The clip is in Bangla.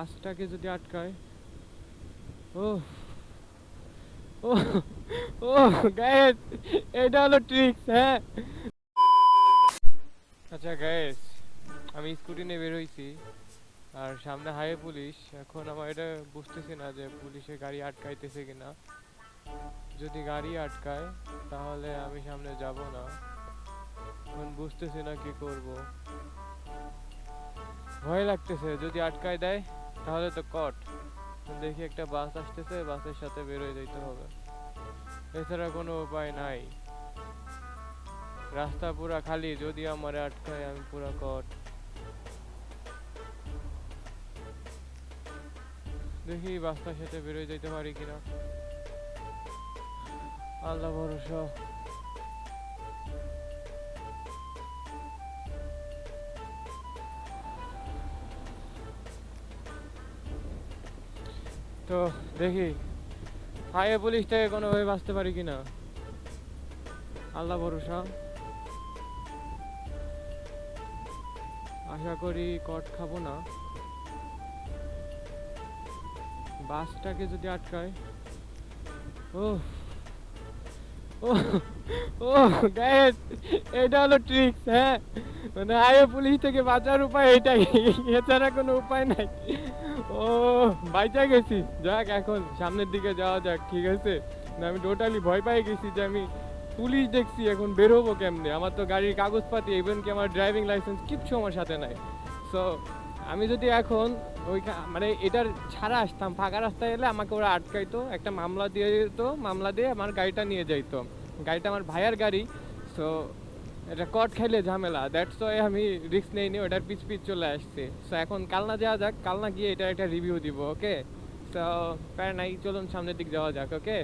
বাসটাকে যদি আটকায়। ও ও ও গায়েস এটা হলো ট্রিক্স হ্যাঁ। আচ্ছা গায়েস আমি স্কুটি নিয়ে বের হইছি, আর সামনে হাইওয়ে পুলিশ। এখন আমার এটা বুঝতেছি না যে পুলিশে গাড়ি আটকাইতেছে কিনা। যদি গাড়ি আটকায়, তাহলে আমি সামনে যাব না। এখন বুঝতেছি না কি করব। ভয় লাগতেছে, যদি আটকায় দেয় তাহলে তো কট দেখি একটা বাস আসতেছে বাসের সাথে বেরোয় যেতে হবে। এছাড়া কোনো উপায় নাই। রাস্তা পুরা খালি, যদি আমার আটকায় আমি পুরা কট দেখি বাসটার সাথে বেরোয় যেতে পারি কিনা। আল্লাহ ভরসা। তো দেখি, হাইওয়ে পুলিশ থেকে কোনোভাবে বাঁচতে পারি কিনা? আল্লাহ ভরসা। আশা করি কট খাব না। বাসটাকে যদি আটকায়। ও ও ও এটা হলো ট্রিক্স হ্যাঁ। মানে হাইওয়ে পুলিশ থেকে বাঁচার উপায় এটাই। এছাড়া কোনো উপায় নাই। ও, বাইচা গেছি। যাক, এখন সামনের দিকে যাওয়া যাক, ঠিক আছে? না, আমি টোটালি ভয় পেয়ে গেছি যে আমি পুলিশ দেখছি, এখন বেরোবো কেমনে? আমার তো গাড়ির কাগজপাতি ইভেন কি আমার ড্রাইভিং লাইসেন্স কিচ্ছু আমার সাথে নাই। সো আমি যদি এখন ওই মানে এটার ছাড়া আসতাম, ফাঁকা রাস্তায় এলে আমাকে ওরা আটকাইতো, একটা মামলা দিয়ে দিত, মামলা দিয়ে আমার গাড়িটা নিয়ে যাইতো। গাড়িটা আমার ভাইয়ার গাড়ি। সো এটা কট খাইলে ঝামেলা। দ্যাটস ওয়াই আমি রিস্ক নেইনি, ওটার পিচ পিচ চলে আসছে। সো এখন কালনা যাওয়া যাক, কালনা গিয়ে এটার একটা রিভিউ দিব ওকে তো প্যারা নাই চলুন সামনের দিক যাওয়া যাক ওকে